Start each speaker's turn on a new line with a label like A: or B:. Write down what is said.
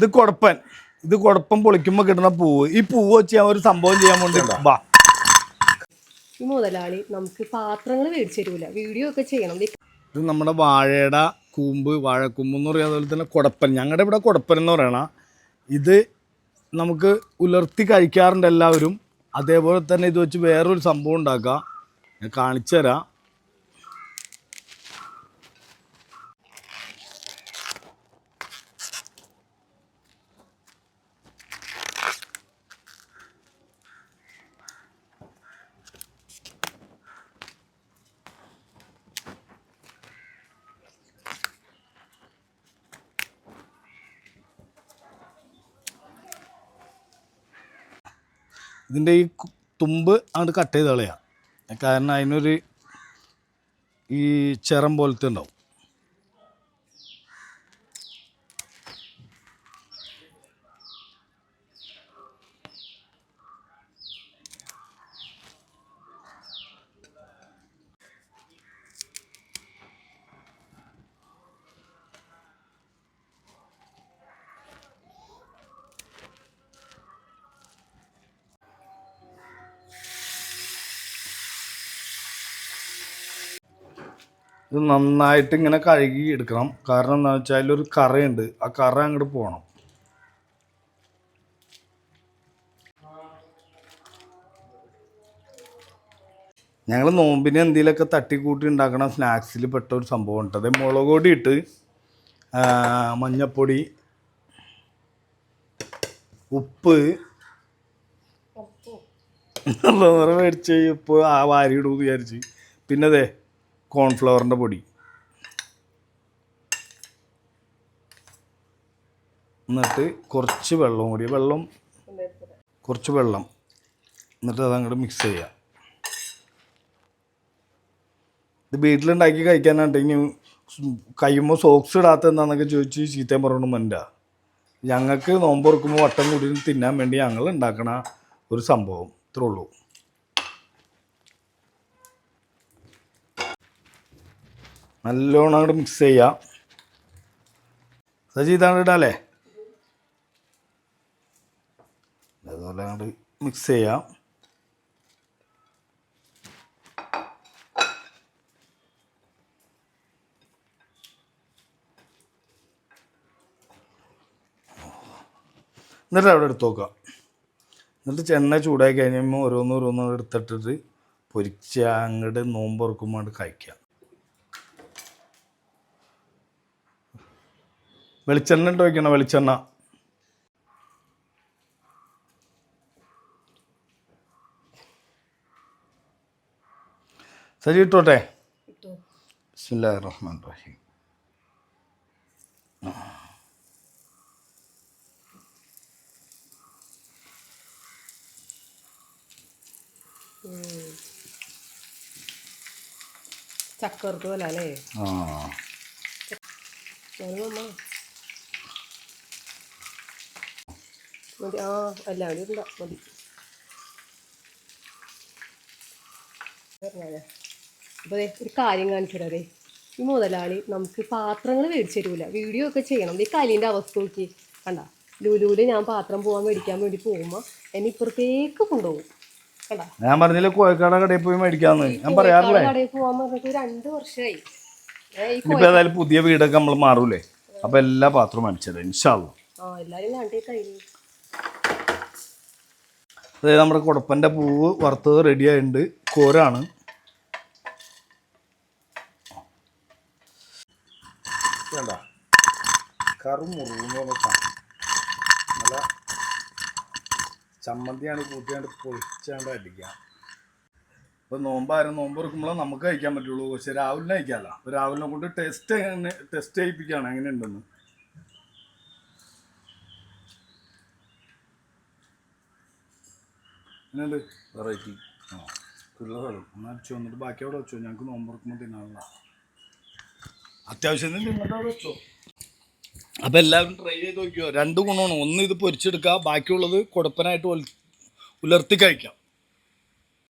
A: ഇത് കുഴപ്പൻ ഇത് കുഴപ്പം പൊളിക്കുമ്പോൾ കിട്ടുന്ന പൂവ്. ഈ പൂവ് വെച്ച് ഞാൻ ഒരു സംഭവം ചെയ്യാൻ വേണ്ടി
B: ഈ മുതലാളി നമുക്ക് പാത്രങ്ങൾ മേടിച്ചു തരൂല. വീഡിയോ ഒക്കെ ചെയ്യണം.
A: ഇത് നമ്മുടെ വാഴയുടെ കൂമ്പ് വാഴക്കൂമ്പ് എന്ന് പറയുക അതുപോലെ തന്നെ കുടപ്പൻ. ഞങ്ങളുടെ ഇവിടെ കുടപ്പൻ എന്ന് പറയണ ഇത് നമുക്ക് ഉലർത്തി കഴിക്കാറുണ്ട് എല്ലാവരും. അതേപോലെ തന്നെ ഇത് വെച്ച് വേറൊരു സംഭവം ഉണ്ടാക്കാം. ഞാൻ കാണിച്ചു തരാം. ഇതിന്റെ ഈ തുമ്പ് അങ്ങോട്ട് കട്ട് ചെയ്ത് കളയാം കാരണം അതിനൊരു ഈ ചിറം പോലത്തെ ഉണ്ടാവും. ഇത് നന്നായിട്ട് ഇങ്ങനെ കഴുകി എടുക്കണം. കാരണം എന്താ വെച്ചാൽ ഒരു കറയുണ്ട്. ആ കറ അങ്ങോട്ട് പോകണം ഞങ്ങൾ നോമ്പിന് എന്തെങ്കിലുമൊക്കെ തട്ടിക്കൂട്ടി ഉണ്ടാക്കണ സ്നാക്സിൽ പെട്ട ഒരു സംഭവം ഉണ്ട്. അത് മുളക് പൊടി ഇട്ട് മഞ്ഞപ്പൊടി ഉപ്പ് മേടിച്ച് ഉപ്പ് ആ വാരി ഇടും വിചാരിച്ച്. പിന്നെ അതെ കോൺഫ്ലവറിന്റെ പൊടി. എന്നിട്ട് കുറച്ച് വെള്ളം കൂടി. വെള്ളം കുറച്ച് വെള്ളം. എന്നിട്ട് അത് അങ്ങോട്ട് മിക്സ് ചെയ്യാം. ഇത് വീട്ടിലുണ്ടാക്കി കഴിക്കാനാണെങ്കിൽ കഴിയുമ്പോൾ സോക്സ് ഇടാത്ത എന്താണെന്നൊക്കെ ചോദിച്ച് ചീത്തയും പറഞ്ഞു മന്റെ ഞങ്ങൾക്ക് നോമ്പ് തുറക്കുമ്പോൾ വട്ടം കൂടി തിന്നാൻ വേണ്ടി ഞങ്ങൾ ഉണ്ടാക്കണ ഒരു സംഭവം. ഇത്രേ ഉള്ളൂ. നല്ലോണം അങ്ങോട്ട് മിക്സ് ചെയ്യാം. സജി ഇതാണ് ഇടാല്ലേ? അതുപോലെ അങ്ങോട്ട് മിക്സ് ചെയ്യാം. എന്നിട്ട് അവിടെ എടുത്ത് നോക്കാം. എന്നിട്ട് ചെണ്ണ കഴിഞ്ഞപ്പോൾ ഓരോന്ന് ഓരോന്ന് എടുത്തിട്ടിട്ട് പൊരിച്ച് അങ്ങോട്ട് നോമ്പ് ഉറക്കുമ്പോൾ കഴിക്കാം. വെളിച്ചെണ്ണ ഇട്ട് വയ്ക്കണം വെളിച്ചെണ്ണ. സജി ഇട്ടോട്ടെ?
B: ഇട്ടോ.
A: ബിസ്മില്ലാ റഹ്മാൻ റഹീം
B: ചക്കർക്ക് പോലെ അല്ലേ?
A: ആ.
B: മതി. ആ അല്ല അവിടെ ഉണ്ടാ മതി. അപ്പോൾ ഒരു കാര്യം കാണിച്ചു തരാതെ ഈ മുതലാളി നമുക്ക് പാത്രങ്ങൾ മേടിച്ചു തരൂല. വീഡിയോ ഒക്കെ ചെയ്യണം. ഈ കലീന്റെ അവസ്ഥ നോക്കി. കണ്ട? ലുലുവിൽ ഞാൻ പാത്രം പോകാൻ മേടിക്കാൻ വേണ്ടി പോകുമ്പോൾ എന്നെ ഇപ്പുറത്തേക്ക് കൊണ്ടുപോകും. കണ്ട?
A: ഞാൻ പറഞ്ഞില്ല കോഴിക്കാട് കടയിൽ പോയി മേടിക്കാന്ന്? ഞാൻ പറയാറില്ലേ?
B: കടയിൽ പോകാൻ പറഞ്ഞിട്ട് രണ്ട് വർഷമായി
A: ഇപ്പൊ ഏതായാലും പുതിയ വീടൊക്കെ നമ്മൾ മാറൂലേ? അപ്പൊ എല്ലാ പാത്രവും മേടിച്ചത്
B: ഇൻഷാള്ളൂ എല്ലാരും കണ്ടേ കഴിഞ്ഞു
A: അതായത് നമ്മുടെ കുടപ്പന്റെ പൂവ് വറുത്തത് റെഡി ആയിട്ടുണ്ട്. കോരാണ്. വേണ്ട. കറുമുറുന്ന് നല്ല ചമ്മന്തിയാണ് കൂട്ടിയാണ്ട് പൊളിച്ചാണ്ട് അടിക്കാം ഇപ്പോൾ നോമ്പായിരുന്നു നോമ്പ് എടുക്കുമ്പോൾ നമുക്ക് കഴിക്കാൻ പറ്റുള്ളൂ. പക്ഷെ രാവിലെ കഴിക്കാമല്ലോ രാവിലെ കൊണ്ട് ടെസ്റ്റ് ടെസ്റ്റ് ചെയ്യിപ്പിക്കുകയാണ്. എങ്ങനെ ഉണ്ടെന്ന് എങ്ങനെയുണ്ട്? വെറൈറ്റി ആ പിള്ളേരും എന്നാൽ അടിച്ചു വന്നിട്ട് ബാക്കി അവിടെ വെച്ചോ. ഞങ്ങൾക്ക് നോമ്പ് തുറക്കുമ്പോൾ തിന്നാനുള്ള അത്യാവശ്യം തിന്നിട്ട് അവിടെ വെച്ചോ. അപ്പോൾ എല്ലാവരും ട്രൈ ചെയ്ത് നോക്കിയോ? രണ്ട് ഗുണമാണ്. ഒന്ന് ഇത് പൊരിച്ചെടുക്കുക ബാക്കിയുള്ളത് കുടപ്പനായിട്ട് ഉലർത്തി കഴിക്കാം.